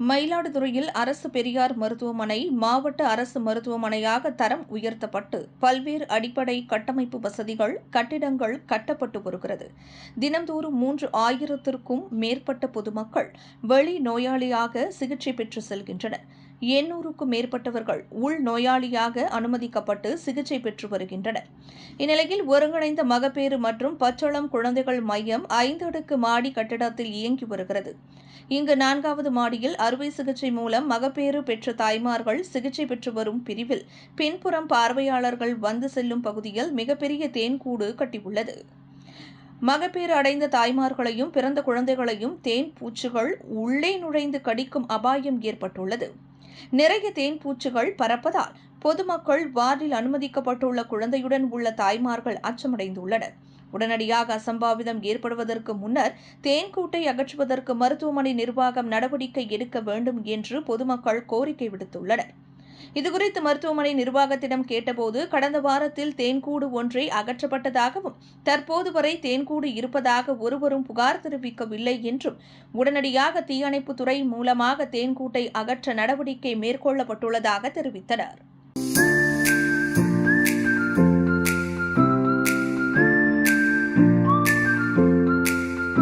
மயிலாடுதுறையில் அரசு பெரியார் மருத்துவமனை மாவட்ட அரசு மருத்துவமனையாக தரம் உயர்த்தப்பட்டு பல்வேறு அடிப்படை கட்டமைப்பு வசதிகள் கட்டிடங்கள் கட்டப்பட்டு வருகிறது. தினந்தோறும் மூன்று ஆயிரத்திற்கும் மேற்பட்ட பொதுமக்கள் வெளி நோயாளியாக சிகிச்சை பெற்று செல்கின்றனர். எண்ணூறுக்கும் மேற்பட்டவர்கள் உள் நோயாளியாக அனுமதிக்கப்பட்டு சிகிச்சை பெற்று வருகின்றனர். இந்நிலையில் ஒருங்கிணைந்த மகப்பேறு மற்றும் பச்சளம் குழந்தைகள் மையம் ஐந்து அடுக்கு மாடி கட்டிடத்தில் இயங்கி வருகிறது. இங்கு நான்காவது மாடியில் அறுவை சிகிச்சை மூலம் மகப்பேறு பெற்ற தாய்மார்கள் சிகிச்சை பெற்று வரும் பிரிவில் பின்புறம் பார்வையாளர்கள் வந்து செல்லும் பகுதியில் மிகப்பெரிய தேன்கூடு கட்டியுள்ளது. மகப்பேறு அடைந்த தாய்மார்களையும் பிறந்த குழந்தைகளையும் தேன் பூச்சிகள் உள்ளே நுழைந்து கடிக்கும் அபாயம் ஏற்பட்டுள்ளது. நிறைய தேன் பூச்சிகள் பறப்பதால் பொதுமக்கள் வார்டில் அனுமதிக்கப்பட்டுள்ள குழந்தையுடன் உள்ள தாய்மார்கள் அச்சமடைந்துள்ளனர். உடனடியாக அசம்பாவிதம் ஏற்படுவதற்கு முன்னர் தேன்கூட்டை அகற்றுவதற்கு மருத்துவமனை நிர்வாகம் நடவடிக்கை எடுக்க வேண்டும் என்று பொதுமக்கள் கோரிக்கை விடுத்துள்ளனர். இதுகுறித்து மருத்துவமனை நிர்வாகத்திடம் கேட்டபோது கடந்த வாரத்தில் தேன்கூடு ஒன்றை அகற்றப்பட்டதாகவும் தற்போது வரை தேன்கூடு இருப்பதாக ஒருவரும் புகார் தெரிவிக்கவில்லை என்றும் உடனடியாக தீயணைப்புத்துறை மூலமாக தேன்கூட்டை அகற்ற நடவடிக்கை மேற்கொள்ளப்பட்டுள்ளதாக தெரிவித்தனர்.